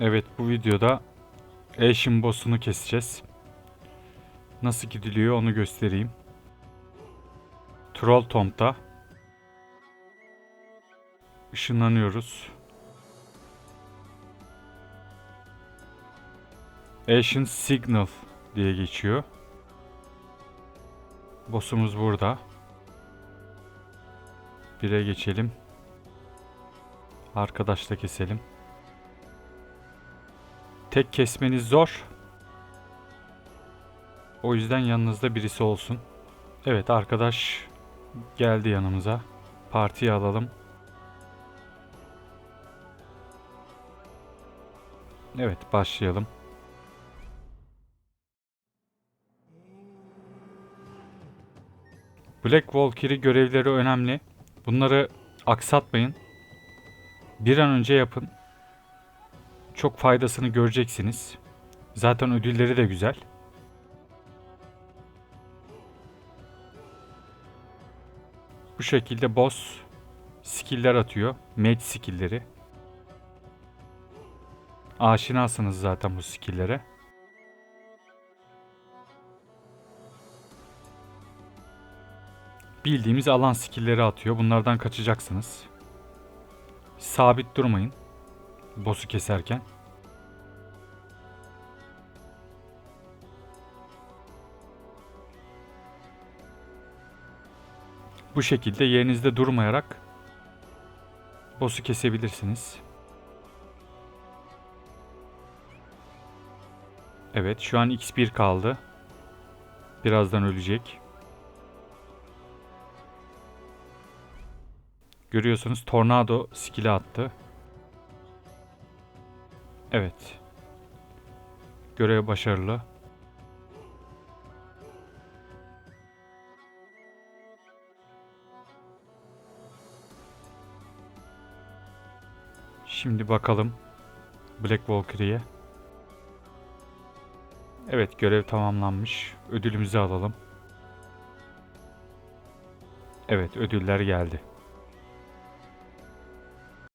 Evet bu videoda Ashen boss'unu keseceğiz. Nasıl gidiliyor onu göstereyim. Troll Tomb'da ışınlanıyoruz. Ashen Signal diye geçiyor. Boss'umuz burada. Bire geçelim. Arkadaşla keselim. Tek kesmeniz zor. O yüzden yanınızda birisi olsun. Evet arkadaş geldi yanımıza. Partiye alalım. Evet başlayalım. Black Valkyrie görevleri önemli. Bunları aksatmayın. Bir an önce yapın. Çok faydasını göreceksiniz. Zaten ödülleri de güzel. Bu şekilde boss skill'ler atıyor. Mage skill'leri. Aşinasınız zaten bu skill'lere. Bildiğimiz alan skill'leri atıyor. Bunlardan kaçacaksınız. Sabit durmayın. Boss'u keserken. Bu şekilde yerinizde durmayarak boss'u kesebilirsiniz. Evet şu an x1 kaldı. Birazdan ölecek. Görüyorsunuz tornado skill'i attı. Evet. Görev başarılı. Şimdi bakalım Black Valkyrie'ye. Evet görev tamamlanmış. Ödülümüzü alalım. Evet ödüller geldi.